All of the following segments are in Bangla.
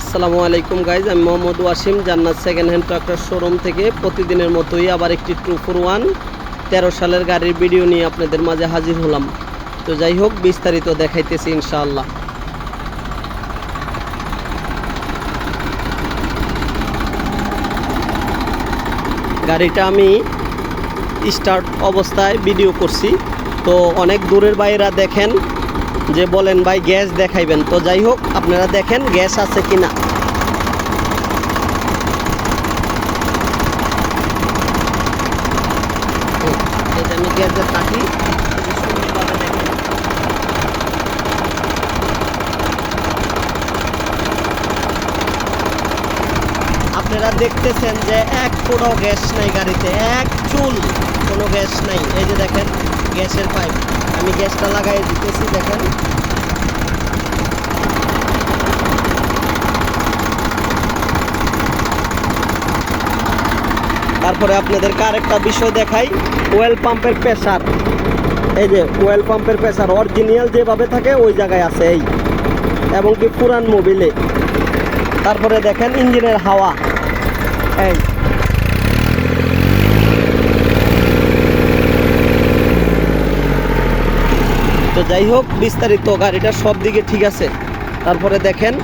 আসসালামু আলাইকুম গাইজ আমি মোহাম্মদ ওয়াসিম, জান্নাত সেকেন্ড হ্যান্ড ট্রাক্টর শোরুম থেকে প্রতিদিনের মতোই আবার একটি টু ফোর ওয়ান তেরো সালের গাড়ির ভিডিও নিয়ে আপনাদের মাঝে হাজির হলাম। তো যাই হোক, বিস্তারিত দেখাইতেছি ইনশাআল্লাহ। গাড়িটা আমি স্টার্ট অবস্থায় ভিডিও করছি। তো অনেক দূরের বাইরা দেখেন যে বলেন ভাই, গ্যাস দেখাইবেন। তো যাই হোক, আপনারা দেখেন গ্যাস আছে কি না আমি দেখেন আপনারা দেখতেছেন যে এক কোনো গ্যাস নাই গাড়িতে, এক চুল কোনো গ্যাস নাই। এই যে দেখেন গ্যাসের পাইপ। আমি গ্যাসটা লাগাই দিতেছি, দেখেন। তারপরে আপনাদেরকে আরেকটা বিষয় দেখাই ওয়েল পাম্পের প্রেশার এই যে ওয়েল পাম্পের প্রেসার অরিজিনাল যেভাবে থাকে, ওই জায়গায় আছে, এই। এবং কি পুরান মোবিলে তারপরে দেখেন ইঞ্জিনের হাওয়া। এই। তো যাই হোক বিস্তারিত গাড়িটা সব দিকে ঠিক আছে। তারপরে দেখেন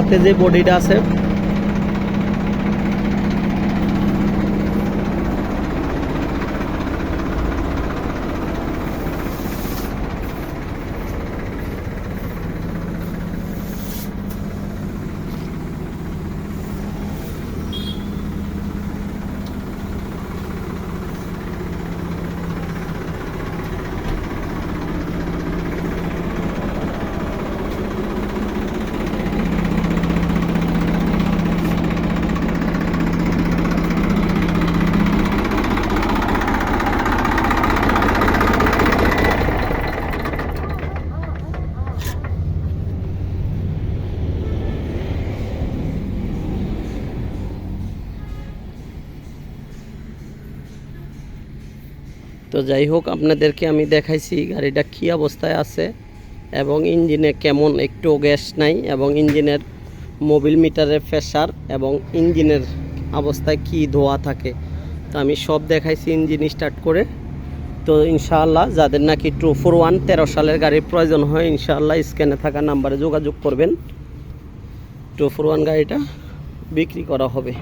সাথে যে বডিটা আছে তো যাই হোক, আপনাদেরকে আমি দেখাইছি গাড়িটা কী অবস্থায় আছে এবং ইঞ্জিনে কেমন একটু গ্যাস নাই এবং ইঞ্জিনের মোবিল মিটারের প্রেশার এবং ইঞ্জিনের অবস্থায় কি ধোয়া থাকে। তো আমি সব দেখাইছি ইঞ্জিন স্টার্ট করে। তো ইনশাআল্লাহ যাদের নাকি টু ফোর ওয়ান তেরো সালের গাড়ির প্রয়োজন হয়, ইনশাআল্লাহ স্ক্যানে থাকা নাম্বারে যোগাযোগ করবেন। টু ফোর ওয়ান গাড়িটা বিক্রি করা হবে।